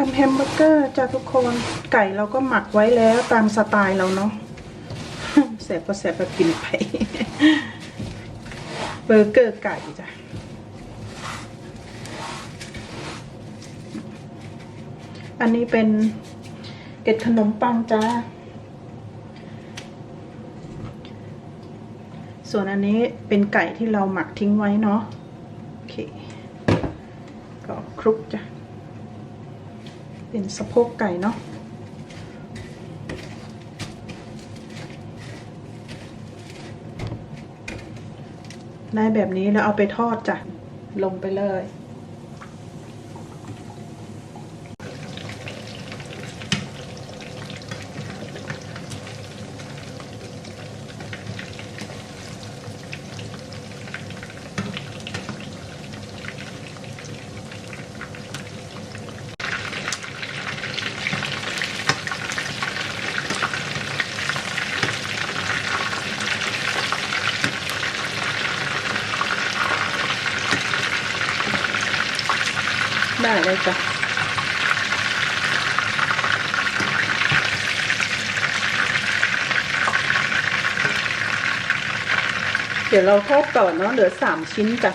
ทำแฮมเบอร์เกอร์จ้าทุกคน ไก่เราก็หมักไว้แล้วตามสไตล์เราเนาะแสบก็แสบก็กินไป เบอร์เกอร์ไก่จ้ะอันนี้เป็นเกล็ดขนมปังจ้า ส่วนอันนี้เป็นไก่ที่เราหมักทิ้งไว้เนาะ โอเค ก็คลุกจ้ะ เป็นสะโพกไก่เนาะได้แบบนี้แล้วเอาไปทอดจ้ะ ลงไปเลย เดี๋ยวเราทอดก่อนเนาะเหลือสามชิ้นจ้ะ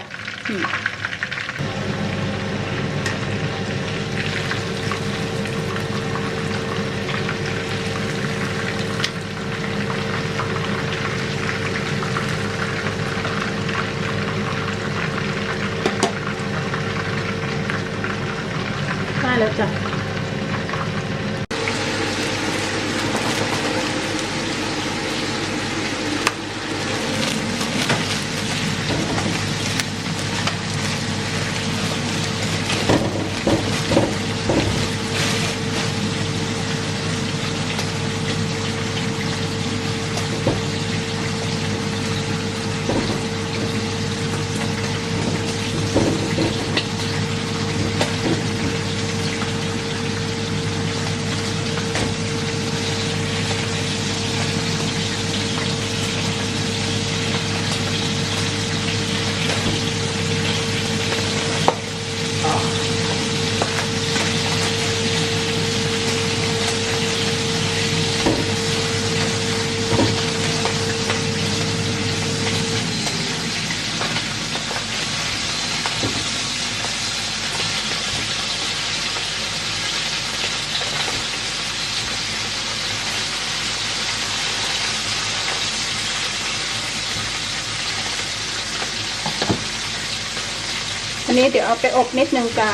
นนี้เดี๋ยวเอาไปอบนิดนึงจ้า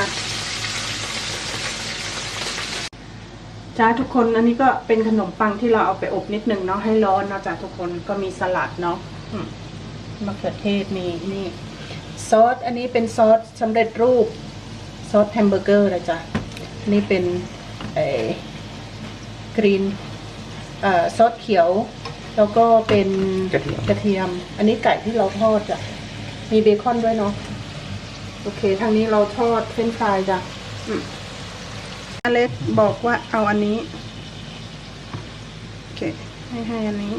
จ้าทุกคนอันนี้ก็เป็นขนมปังที่เราเอาไปอบนิดนึงเนาะให้ร้อนเนาะจ้าทุกคนก็มีสลัดเนาะอืมมะเขือเทศมีนี่ ซอสอันนี้เป็นซอสสำเร็จรูป ซอสแฮมเบอร์เกอร์นะจ๊ะอันนี่เป็นเอ่อกรีนเอ่อซอสเขียว แล้วก็เป็นกระเทียมกระเทียม อันนี้ไก่ที่เราทอดจ้ะมีเบคอนด้วยเนาะ โอเค ทางนี้เราทอดเฟรนฟรายจ้ะอเล็กบอกว่าเอาอันนี้ โอเค ให้ให้อันนี้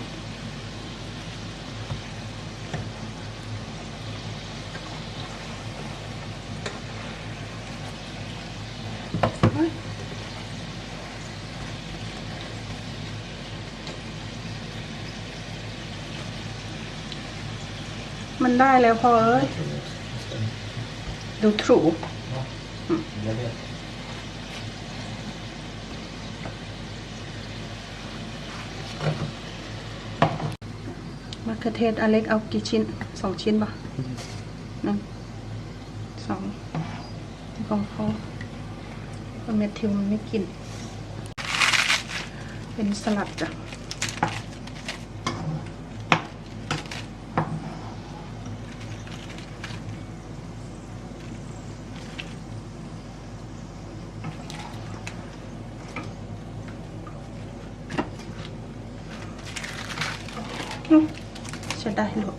มันได้แล้วพอเอ้ย ดูทรูมะเขือเทศอเล็กเอากี่ชิ้นสองชิ้นป่ะหนึ่งสองของเขาเพราะแมทิวมันไม่กิน เป็นสลัดจ้ะ อืม จะได้หรอ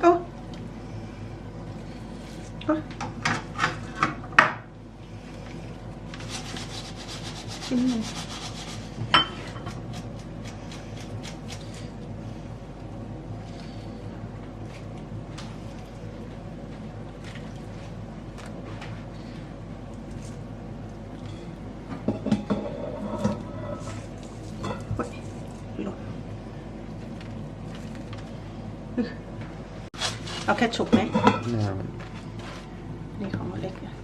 โอ้โอ้ชิ้นหนึ่ง เอาแค่ฉุกไหม No. นี่ของอเล็กนะ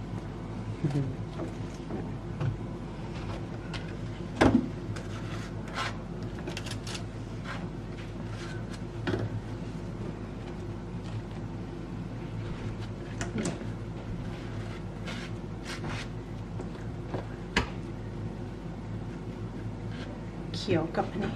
เขียวกับอัน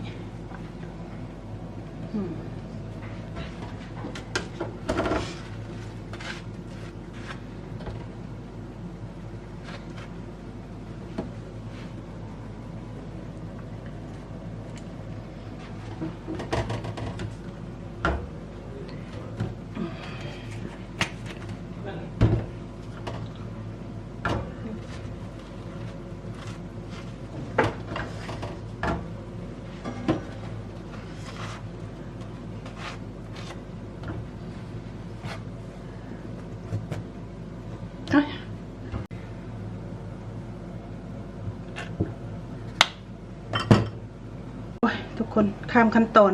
ข้ามขั้นตอน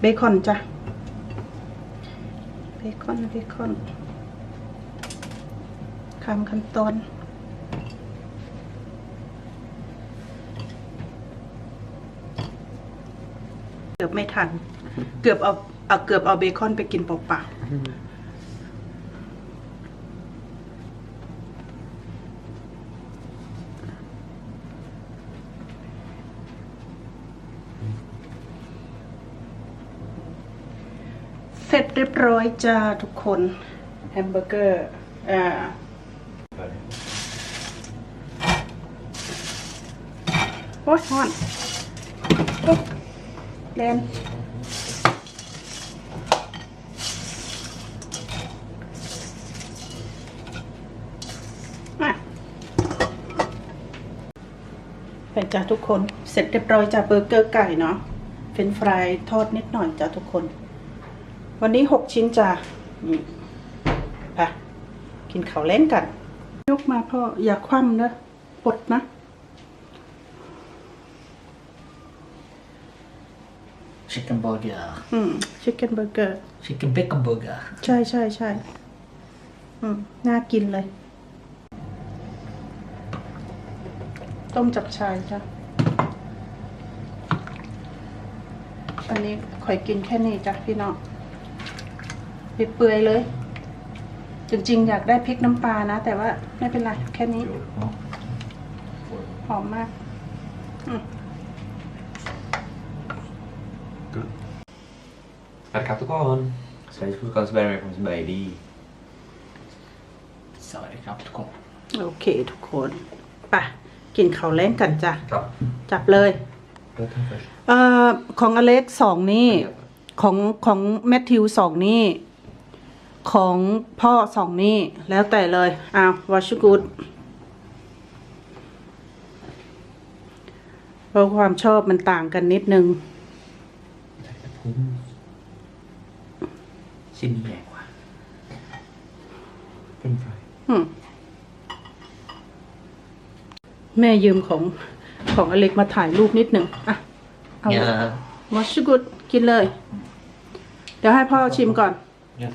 เบคอนจ้ะเบคอนเบคอนข้ามขั้นตอนเกือบไม่ทัน เกือบเอาเอาเกือบเอาเบคอนไปกินเปล่าๆ เรียบร้อยจ้าทุกคนแฮมเบอร์เกอร์อ่าโอ้ยฮอนโอ๊ะแลนมาไปจ้าทุกคนเสร็จเรียบร้อยจ้าเบอร์เกอร์ไก่เนาะเฟรนฟรายทอดนิดหน่อยจ้าทุกคน วันนี้หกชิ้นจ้ะนี่ไปกินข้าวเล่นกัน ยกมาพ่ออย่าคว่ำเนอะปลดนะ Chicken burger. อืมชิคเก้นเบอร์เกอร์ Chicken bacon burger. ใช่ใช่ใช่อืม น่ากินเลย ต้มจับชายจ้ะ อันนี้ข่อยกินแค่นี้จ้ะพี่น้อง เปื่อยๆเลย จริงๆ อยากได้พริกน้ำปลานะ แต่ว่าไม่เป็นไรแค่นี้ หอมมากอืมสวัสดีครับทุกคน Sveriges frukost börjar med från Baby สวัสดีครับทุกคน โอเคทุกคนไปกินข้าวเล่นกันจ้ะครับ จับเลย Jag tar först เอ่อของอเล็กสองนี่ ของของแมทธิวสองนี่ ของพ่อสองนี่แล้วแต่เลยอ้าววาชุกุดเพราะความชอบมันต่างกันนิดนึงชิ้นนี้ใหญ่กว่า French fry อืมแม่ยืมของของอเล็กมาถ่ายรูปนิดหนึ่งอะ เอาเนี่ยวาชุกุดกินเลย เดี๋ยวให้พ่อชิมก่อนเนี่ย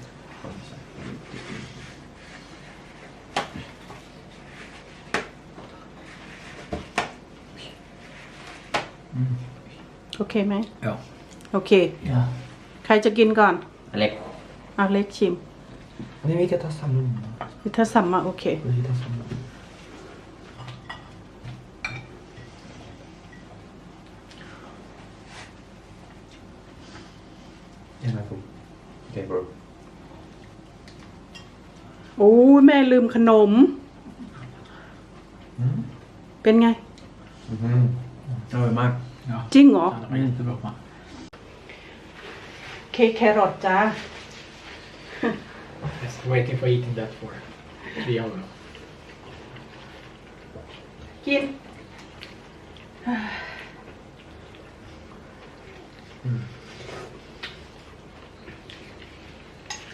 โอเคไหม ja โอเค ja ใครจะกินก่อน Alex เอาเล็กชิม Nej vi kan ta samma ถ้าสัมมาโอเค Vi tar samma Gärna får Okej bro โอ้ยแม่ลืมขนม เป็นไง Mhm. Oj, Mark. ja จริงเหรอ det var jättebra fan เค้กแครอทจ้า Just waiting for eating that for three hours. กิน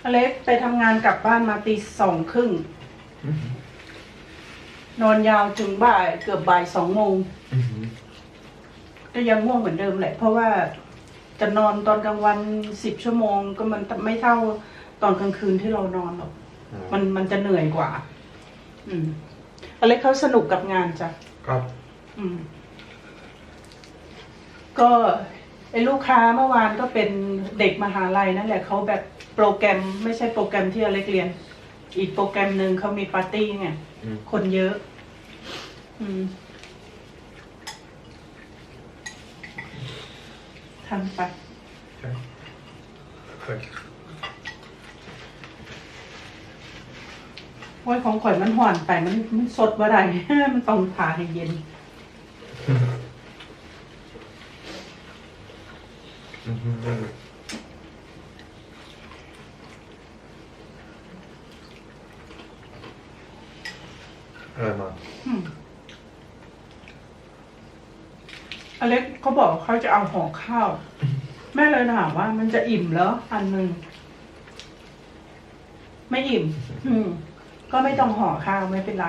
อเล็กไปทำงานกลับบ้านมาตีสองครึ่ง นอนยาวถึงบ่ายเกือบบ่ายสองโมง Mhm. ก็ ยังง่วงเหมือนเดิมแหละ เพราะว่าจะนอนตอนกลางวันสิบชั่วโมง ก็มันไม่เท่าตอนกลางคืนที่เรานอนหรอกมันมันจะเหนื่อยกว่า อืมอเล็กเขาสนุกกับงานจ้ะครับ อืม ก็ไอ้ลูกค้าเมื่อวานก็เป็นเด็กมหาลัยนั่นแหละเขาแบบโปรแกรมไม่ใช่โปรแกรมที่อเล็กเรียน อีกโปรแกรมหนึ่งเขามีปาร์ตี้ไงอืมคนเยอะ อืม ทำไป Tack. โอ้ยของข่อยมันห่อนไปมันมันสดบ่ได้ มันต้องผ่าให้เย็น Mhm. Hör man. อืมอ เล็กเขาบอกเขาจะเอาห่อข้าว แม่เลยถามว่า มันจะอิ่มเหรออันหนึ่งไม่อิ่ม อืม ก็ไม่ต้องห่อข้าวไม่เป็นไร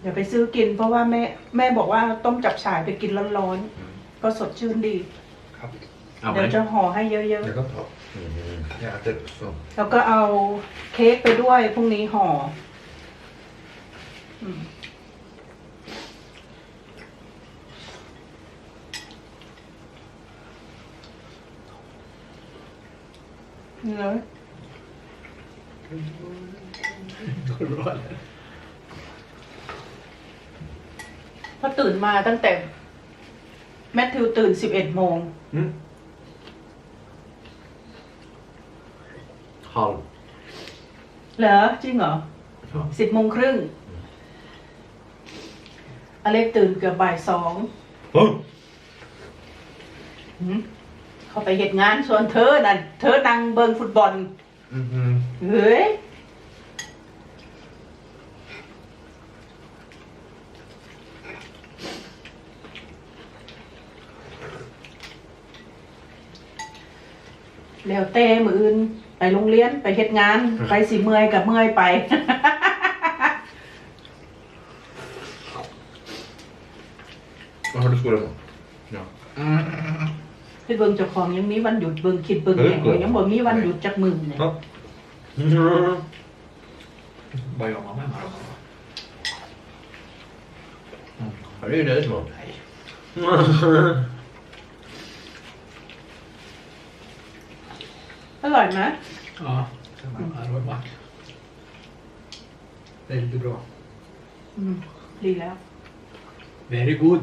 เดี๋ยวไปซื้อกิน เพราะว่าแม่แม่บอกว่าต้มจับฉ่ายไปกินร้อนๆก็สดชื่นดี ครับเอาเดี๋ยวไหมจะห่อให้เยอะ Jag kan ta. Jag äter så. ๆแล้วก็เอาเค้กไปด้วยพรุ่งนี้ห่ออืม นี่เลย Går det bra eller? พอตื่นมาตั้งแต่ แมทธิวตื่นสิบเอ็ดโมง Mm. Halv. เหรอจริงเหรอ Ja. สิบโมงครึ่ง อเล็กตื่นเกือบบ่ายสอง Oh. หืม เขาไปเหตุงานส่วนเธอนั่นเธอนั่งเบิงฟุตบอล Mhm. เฮ้ยแล้วเต้มืออื่นไปโรงเรียนไปเหตุงาน ไปสิเมื่อยกับเมื่อยไป Vad har du skola på? Ja. ไปเบิ่งเจ้าของยังมีวันหยุดเบิ่งคิดเบิ่งแข่งเออยังบ่มีวันหยุดจักมือเนี่ย Ja. Vad gör man med dem? Har du nöjd med? Nej. อร่อยไหม Ja, det var det var vackert. Väldigt bra. อืม ดีแล้ว Very good.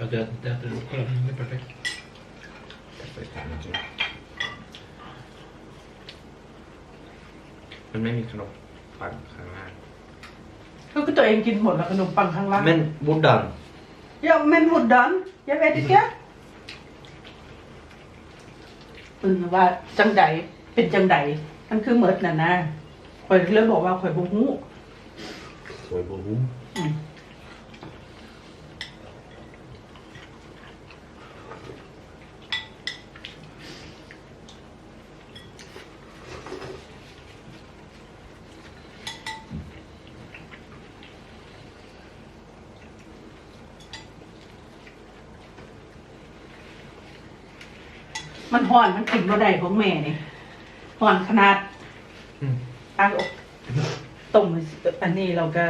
lite bra att producera en sån här förpackningssättning. Ja, det, det, det, kolla, den är perfekt. Perfekt. Men mig kan nog fan kan här. ก็คือตัวเองกินหมดแล้วขนมปังข้างล่าง Men Bodan. Ja, men hvordan? Jeg vet ikke. เออว่าจังใดเป็นจังใดมันคือเหมิดน่ะนะข่อยเลยบอกว่าข่อยบ่ฮู้ Så är Bodan. อืมมั ห่อนมันกินบ่ได้ของแม่นี่ห่อนขนาด Mm. ตั้งอกต้มอันนี้เราก็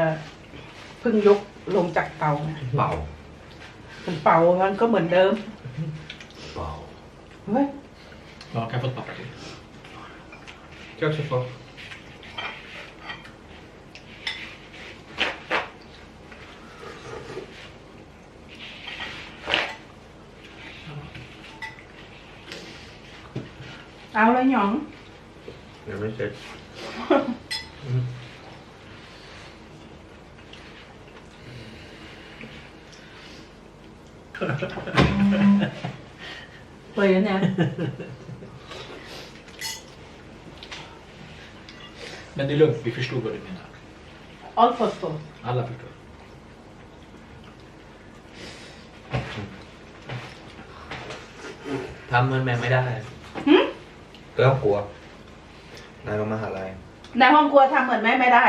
เพิ่งยกลงจากเตานะ Wow. มันเป่ามันก็เหมือนเดิม Wow. เฮ้ย Ja, kan jag få ett papper till? Kan jag också få? เอาเลยหยอง Jag vill se. เปิดเนี่ย Men det är lugnt, vi förstod vad du menar. all förstår Alla förstår. ทำเห ก็ต้องกลัวนายลงมหาลัยในห้องครัวทำเหมือนแม่ไม่ได้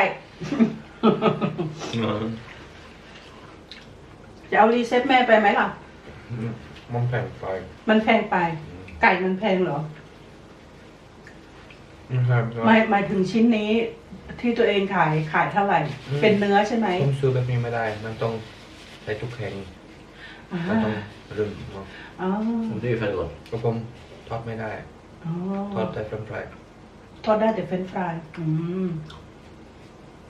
จะเอารีเซ็ตแม่ไปไหมล่ะ มองแผ่นไฟมันแพงไป ไก่มันแพงเหรอนะครับหมายหมายถึงชิ้นนี้ที่ตัวเองขายขายเท่าไหร่ อืม เป็นเนื้อใช่ไหมผมซื้อแบบนี้ไม่ได้ มันต้องใช้ทุกแข็งอ่ามันต้องรึมเนาะ อ๋อ Och det är ju färdigt gott. เพราะผมทอดไม่ได้ อ๋อทอดแต่เฟรนช์ฟรายทอดได้แต่เฟรนช์ฟรายอืม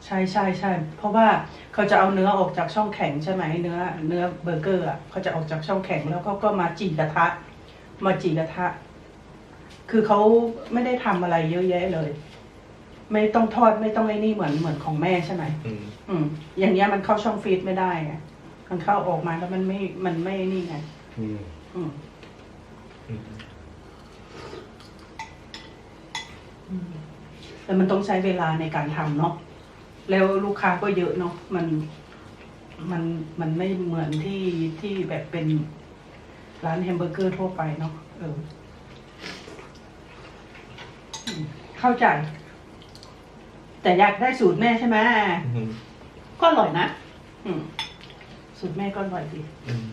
ใช่ใช่ใช่เพราะว่าเขาจะเอาเนื้อออกจากช่องแข็งใช่ไหมเนื้อ เนื้อเบอร์เกอร์อะเขาจะออกจากช่องแข็งแล้วก็ก็มาจีกระทะ มาจีกระทะ คือเขาไม่ได้ทำอะไรเยอะแยะเลย ไม่ต้องทอดไม่ต้องไอ้นี่เหมือนเหมือนของแม่ใช่ไหมอืมอืม อย่างเงี้ยมันเข้าช่องฟรีซไม่ได้ไงมันเข้าออกมาแล้วมันไม่มันไม่นี่ไงอืมอืม อืม แต่มันต้องใช้เวลาในการทำเนาะแล้วลูกค้าก็เยอะเนาะมันมันมันไม่เหมือนที่ที่แบบเป็นร้านแฮมเบอร์เกอร์ทั่วไปเนาะเอออืมเข้าใจ แต่อยากได้สูตรแม่ใช่ไหมอืมก็อร่อยนะอืมสูตรแม่ก็อร่อยดี อืม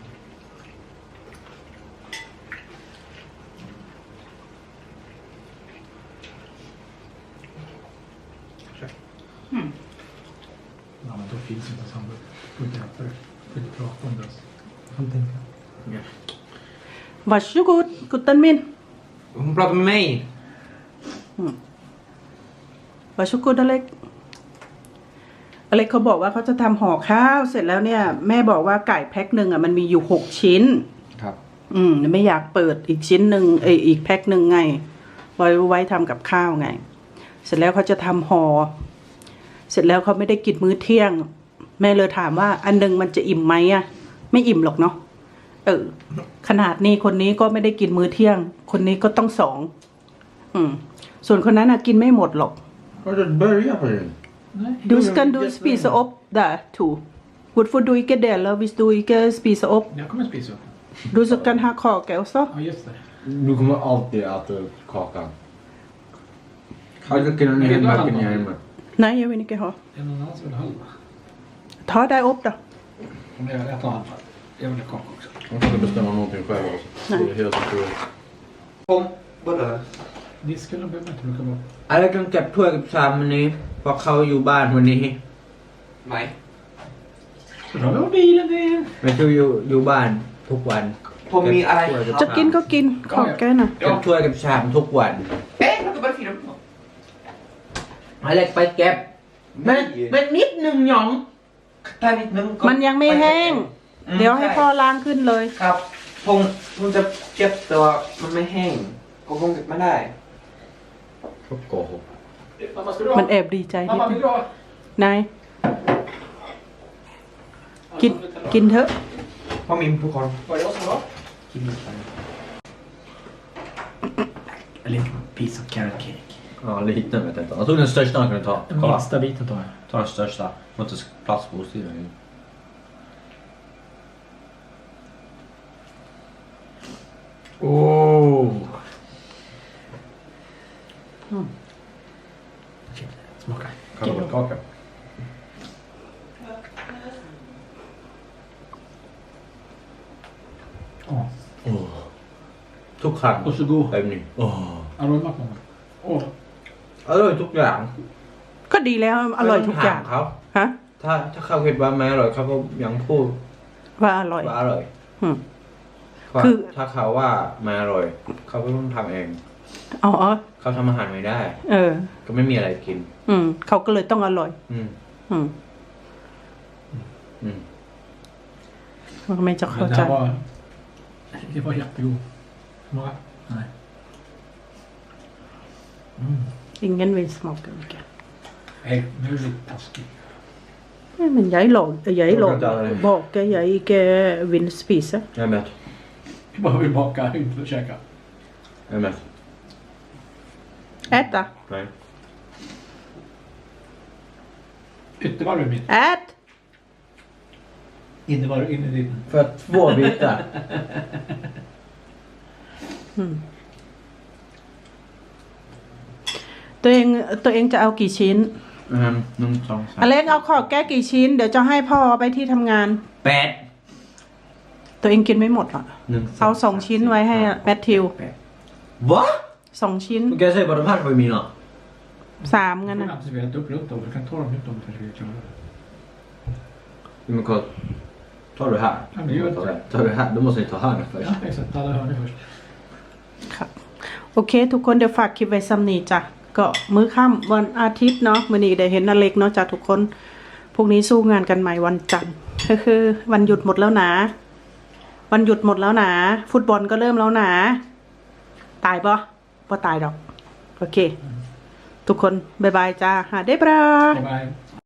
อืม Ja, men då finns inte ens hamburgare. Får inte äta det. Får inte prata om det ens. Ja. Varsågod, gutten min. Hon pratar med mig. Varsågod Alex อเล็กเขาบอกว่าเขาจะทำห่อข้าวเสร็จแล้วเนี่ย แม่บอกว่าไก่แพ็คหนึ่งอะมันมีอยู่หกชิ้น ครับ อืมไม่อยากเปิดอีกชิ้นหนึ่งเอยอีกแพ็คหนึ่งไง ไว้ไว้ทำกับข้าวไง เสร็จแล้วเขาจะทำห่อเสร็จแล้วเขาไม่ได้กินมื้อเที่ยง แม่เลยถามว่าอันหนึงมันจะอิ่มไหมอะ ไม่อิ่มหรอกเนาะเออ ขนาดนี้คนนี้ก็ไม่ได้กินมื้อเที่ยง คนนี้ก็ต้องสอง อืม ส่วนคนนั้นอะกินไม่หมดหรอก Har du börjat på den? Nej, Du jo, ska jo, du yes, spise men- opp der to. Hvorfor du ikke deler hvis du ikke spiser opp? Jag kommer spisa upp. Du så kan ha kake også. Ja, just det. Du kommer alltid äta upp kakan. Hade kunnat Men det är hemma bara kan jag en hemma. Nei, jeg vil ikke ha. En annan som vill ha halva. Ta deg opp, da. Om jag äter halva. Jag vill ha kaka också. Man kan inte bestämma någonting själv alltså. Det är helt otroligt. ผมบ่เลย Disken behöver inte plocka bort. อะไรต้องเก็บถ้วยกับชามวันนี้เพราะเขาอยู่บ้านวันนี้ไหม Så drar vi av bilen igen. ไม่ช่วยอยู่อยู่บ้านทุกวันผมมีอะไรเก็บถ้วยบจะกินก็กินขอแกหน่อยเก็บถ้วยกับชามทุกวันเอ๊ะมันก็เป็นสีน้ำตาลอะไรไปเก็บมันมันนิดหนึ่งหยอง ถ้านิดนึงก็มันยังไม่แห้งอืมเดี๋ยวให้ช่พ่อล้างขึ้นเลย ครับผมผมจะเก็บแต่ว่ามันไม่แห้งผมคงเก็บไม่ได้ Chockahop. Mamma, ska du มัน ha? แอบดีใจนิด Mamma, นึ vill ง du ha? นายกิน กินเถอะพ่อมีทุกคน Var det jag som var? กินไป A little piece of carrot cake. Ja, liten vet jag inte. Han tog den största han kunde ta. Den Kolla. vassa biten tar jag. Ta den största. Får inte plats på osthyveln. Oh. Mm. Shit, Smaka. Kanelkaka. Ja. Åh. Tog han. Och så god. Övning. Åh. อร่อยทุกอย่างก็ดีแล้วอร่อยทุกอย่างไม่ต้ถมเขาฮะถ้าถ้าเขาคิดว่าไม่อร่อยเขาก็ยังพูดว่าอร่อยว่าอร่อยอืมเพราะคือถ้าเขาว่าไม่อร่อย เขาก็ต้องทำเองอ๋อเขาทำอาหารไม่ได้ เออ ก็ไม่มีอะไรกิน อืมเขาก็เลยต้องอร่อย อืม อืมอืมมันไม่จะเข้า men det ใจ här var... Det var jättegod. Smaka. Nej. Mm. Ingen vill smaka mycket. Nej, nu är det taskigt. Nej, men jag är lag, jag är lag, bakar, jag inte vill spisa. Jag är mätt. Jag bara vill baka, inte käka. Jag är mätt. Äta? Nej. Yttervarv är mitt. Ät! Innevarv, inne, i din. För två bitar. mm. ตัวเองตัวเองจะเอากี่ชิ้น Mm, någon sån อเล็กเอาขอแก้กี่ชิ้น เดี๋ยวจะให้พ่อไปที่ทำงาน Bad. ตัวเองกินไม่หมดหรอกเอาสองชิ้นไว้ให้แมทธิว Va? สองชิ้น Då kan jag säga bara de här var ju mina. สามงั้น Du นะ kan observera att du upp dem. Du kan ta dem ut om du kanske vill köra. Men kolla. Tar du här? Ja, men gör inte det. Tar du här? Då måste ni ta här först. Ja, exakt. Alla hörner först. ครับ โอเค ทุกคนเดี๋ยวฝากคลิปไว้ซ้ำนี้จ้ะ ก็มื้อค่ำวันอาทิตย์เนาะมื่อนี้ได้เห็นนาเล็กเนาะจ้ะทุกคนพรุ่งนี้สู้งานกันใหม่วันจันทร์ก็คือวันหยุดหมดแล้วนะ วันหยุดหมดแล้วนะฟุตบอลก็เริ่มแล้วนะ ตายปะปะตายดอก โอเค ทุกคนบ๊ายบายจ้าหาได้บรา Bye bye.